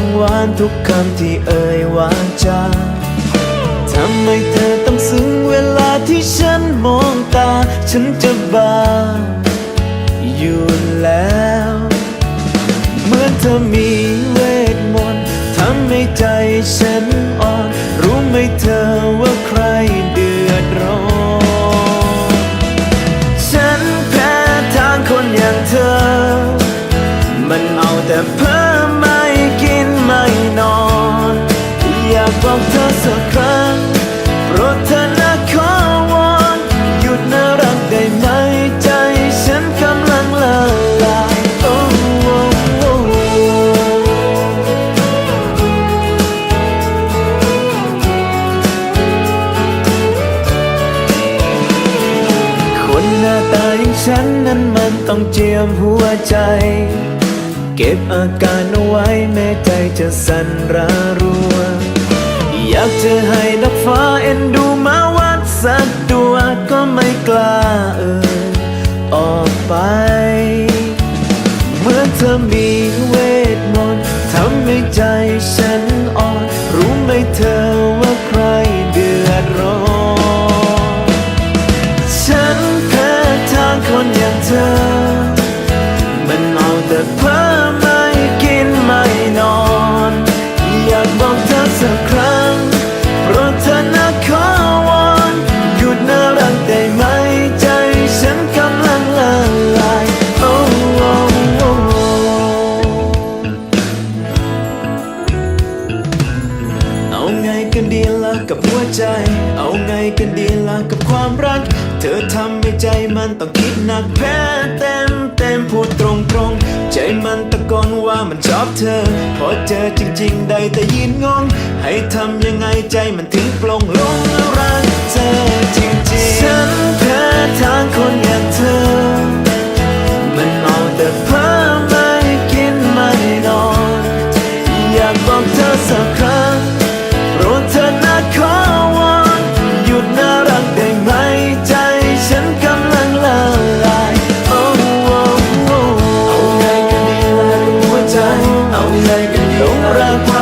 ทุกคำที่เอ่ยวาจาทำให้เธอต้องซึ้งเวลาที่ฉันมองตา ฉันจะบ้าอยู่แล้ว เหมือนเธอมีเวทมนต์ทำให้ใจฉันอ่อน รู้ไหมเธอว่าใครเดือดร้อน ฉันแพ้ทางคนอย่างเธอ มันเอาแต่เพ้อากบอกเธอสักครั้งโปรดเธอนะขอวอนหยุดน่ารักได้ไหมใจฉันกำลังละลายโอ้โอ้โอ้คนหน้าตาอย่างฉันนั้นมันต้องเจียมหัวใจเก็บอาการเอาไว้แม้ใจจะสั่นระรัว อยากจะให้ดักฟ้าเอ็นดูมาวัดสักตัวก็ไม่กล้าเอ่ยออกไป เมื่อเธอมีเวทมนต์ทำให้ใจฉันอ่อนรู้ไหมเธอ ใจ เอาไงกันดีล่ะกับความรัก เธอทำให้ใจมันต้องคิดหนักแพ้เต็มเต็มพูดตรงตรงใจมันตะโกนว่ามันชอบเธอ พอเจอจริง ๆ ได้แต่ยินงง ให้ทำยังไงใจมันถึงปลงลง ในกันหลงรัก